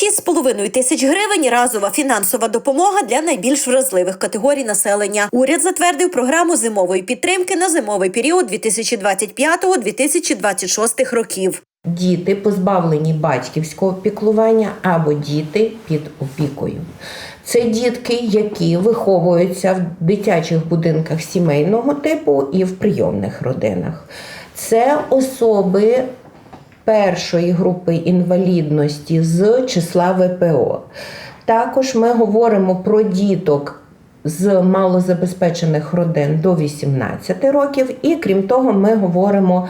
6,5 тисяч гривень разова фінансова допомога для найбільш вразливих категорій населення. Уряд затвердив програму зимової підтримки на зимовий період 2025-2026 років. Діти позбавлені батьківського піклування або діти під опікою. Це дітки, які виховуються в дитячих будинках сімейного типу і в прийомних родинах. Це особи першої групи інвалідності з числа ВПО. Також ми говоримо про діток з малозабезпечених родин до 18 років, і крім того, ми говоримо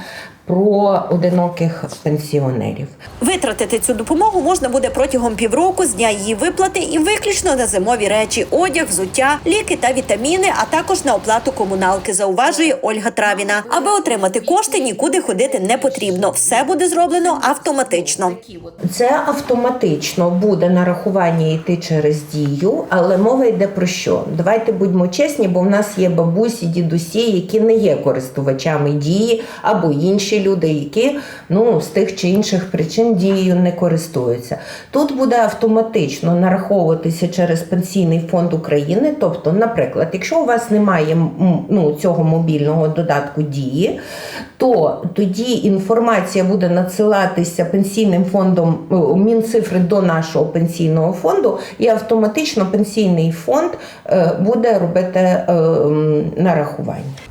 про одиноких пенсіонерів. Витратити цю допомогу можна буде протягом півроку з дня її виплати і виключно на зимові речі, одяг, взуття, ліки та вітаміни, а також на оплату комуналки, зауважує Ольга Травіна. Аби отримати кошти, нікуди ходити не потрібно. Все буде зроблено автоматично. Це автоматично буде нарахування йти через дію, але мова йде про що? Давайте будьмо чесні, бо в нас є бабусі, дідусі, які не є користувачами дії, або інші люди, які ну з тих чи інших причин дією не користуються. Тут буде автоматично нараховуватися через пенсійний фонд України. Тобто, наприклад, якщо у вас немає ну, цього мобільного додатку дії, то тоді інформація буде надсилатися пенсійним фондом Мінцифри до нашого пенсійного фонду, і автоматично пенсійний фонд е, буде робити е, нарахування.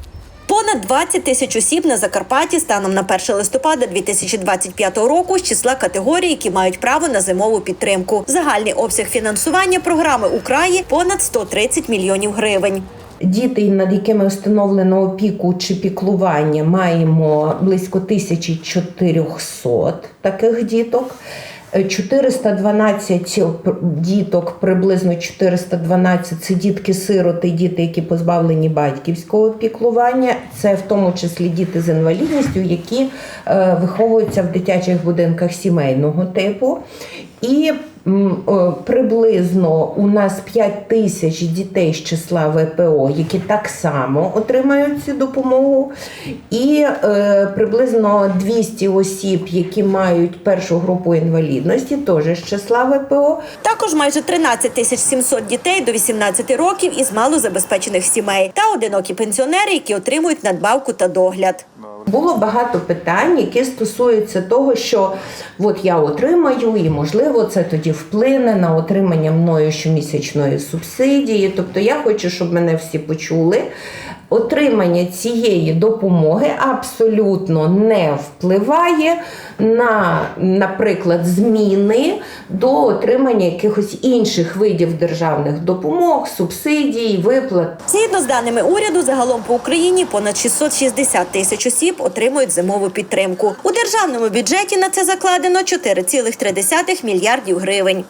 Понад 20 тисяч осіб на Закарпатті станом на 1 листопада 2025 року з числа категорій, які мають право на зимову підтримку. Загальний обсяг фінансування програми у краї понад 130 мільйонів гривень. Діти, над якими встановлено опіку чи піклування, маємо близько 1400 таких діток. Е, 412 діток, приблизно 412 це дітки-сироти, діти, які позбавлені батьківського піклування. Це в тому числі діти з інвалідністю, які е, виховуються в дитячих будинках сімейного типу. І приблизно у нас 5 тисяч дітей з числа ВПО, які так само отримають цю допомогу, і е, приблизно 200 осіб, які мають першу групу інвалідності, теж з числа ВПО. Також майже 13 тисяч 700 дітей до 18 років із малозабезпечених сімей та одинокі пенсіонери, які отримують надбавку та догляд. Було багато питань, які стосуються того, що от я отримаю, і можливо це тоді вплине на отримання мною щомісячної субсидії. Тобто я хочу, щоб мене всі почули. Отримання цієї допомоги абсолютно не впливає на, наприклад, зміни до отримання якихось інших видів державних допомог, субсидій, виплат. Згідно з даними уряду, загалом по Україні понад 660 тисяч осіб отримують зимову підтримку. У державному бюджеті на це закладено 4,3 мільярдів гривень.